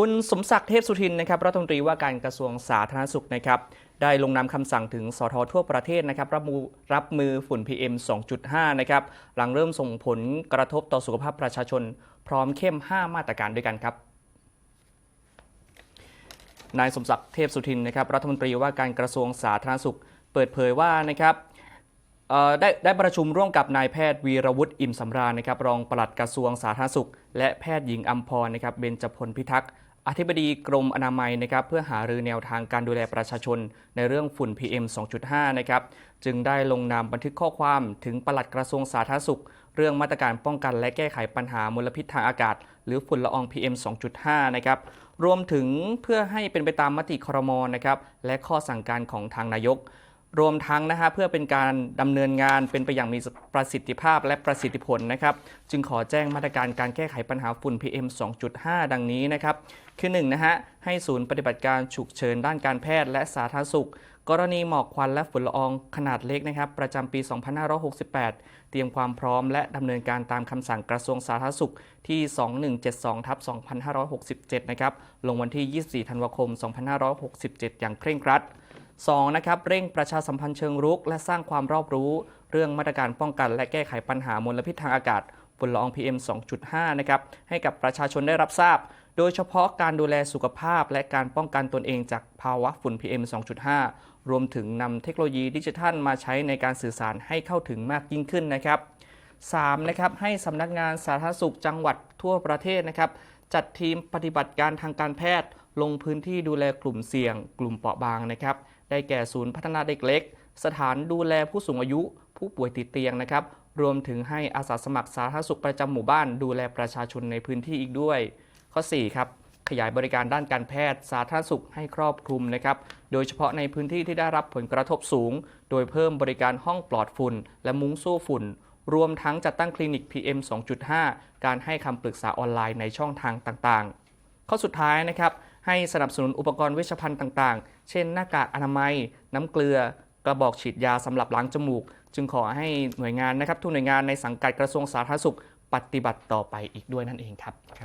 คุณสมศักดิ์เทพสุทินนะครับรัฐมนตรีว่าการกระทรวงสาธารณสุขนะครับได้ลงนามคำสั่งถึงสททั่วประเทศนะครับรับมือรับมือฝุ่น PM 2.5 นะครับหลังเริ่มส่งผลกระทบต่อสุขภาพประชาชน พร้อมเข้ม 5 มาตรการด้วยกันครับนายสมศักดิ์เทพสุทินนะครับรัฐมนตรีว่าการกระทรวงสาธารณสุข เปิดเผยว่านะครับได้ได้ประชุมร่วมกับนายแพทย์วีรวุฒิอิ่มสำราญนะครับรองปลัดกระทรวงสาธารณสุข และแพทย์หญิงอัมพรนะครับเบญจพลพิทักษ์ อธิบดีกรมอนามัยนะครับเพื่อหารือแนวทางการดูแลประชาชน ในเรื่องฝุ่น PM 2.5 นะครับจึงได้ลงนามบันทึกข้อความถึงปลัดกระทรวงสาธารณสุข เรื่องมาตรการป้องกันและแก้ไขปัญหามลพิษทางอากาศ หรือฝุ่นละออง PM 2.5 นะครับรวมถึงเพื่อให้เป็นไปตามมติครมนะครับและข้อสั่งการของทางนายก รวมทั้งนะฮะเพื่อเป็นการดำเนินงานเป็นไปอย่างมีประสิทธิภาพและประสิทธิผลนะครับ จึงขอแจ้งมาตรการการแก้ไขปัญหาฝุ่น PM 2.5 ดังนี้นะครับ คือ1นะฮะให้ศูนย์ปฏิบัติการฉุกเฉินด้านการแพทย์และสาธารณสุข กรณีหมอกควันและฝุ่นละอองขนาดเล็กนะครับประจำปี 2568 เตรียมความพร้อมและดำเนินการตามคำสั่งกระทรวงสาธารณสุขที่ 2172ทับ2567 นะครับลงวันที่ 24 ธันวาคม 2567 อย่างเคร่งครัด 2. นะครับเร่งประชาสัมพันธ์เชิงรุก และสร้างความรอบรู้ เรื่องมาตรการป้องกัน และแก้ไขปัญหามลพิษทางอากาศฝุ่นละออง PM 2.5 นะครับให้กับประชาชนได้รับทราบ โดยเฉพาะการดูแลสุขภาพ และการป้องกันตนเองจากภาวะฝุ่น PM 2.5 รวมถึงนำเทคโนโลยีดิจิทัลมาใช้ในการสื่อสารให้เข้าถึงมากยิ่งขึ้นนะครับ 3. นะครับให้สำนักงานสาธารณสุขจังหวัดทั่วประเทศนะครับจัดทีมปฏิบัติการทางการแพทย์ ลงพื้นที่ดูแลกลุ่มเสี่ยง กลุ่มเปราะบางนะครับ ได้แก่ศูนย์พัฒนาเด็กเล็ก สถานดูแลผู้สูงอายุ ผู้ป่วยติดเตียงนะครับ รวมถึงให้อาสาสมัครสาธารณสุขประจำหมู่บ้าน ดูแลประชาชนในพื้นที่อีกด้วย ข้อ 4 ครับ ขยายบริการด้านการแพทย์ สาธารณสุขให้ครอบคลุมนะครับ โดยเฉพาะในพื้นที่ที่ได้รับผลกระทบสูง โดยเพิ่มบริการห้องปลอดฝุ่น และมุ้งสู้ฝุ่น รวมทั้งจัดตั้งคลินิก PM 2.5 การให้คำปรึกษาออนไลน์ในช่องทางต่างๆ ข้อสุดท้ายนะครับ ให้สนับสนุนอุปกรณ์เวชภัณฑ์ต่างๆ เช่นหน้ากากอนามัย น้ำเกลือกระบอกฉีดยาสำหรับล้างจมูก จึงขอให้หน่วยงานนะครับทุกหน่วยงานในสังกัดกระทรวงสาธารณสุขปฏิบัติต่อไปอีกด้วยนั่นเองครับ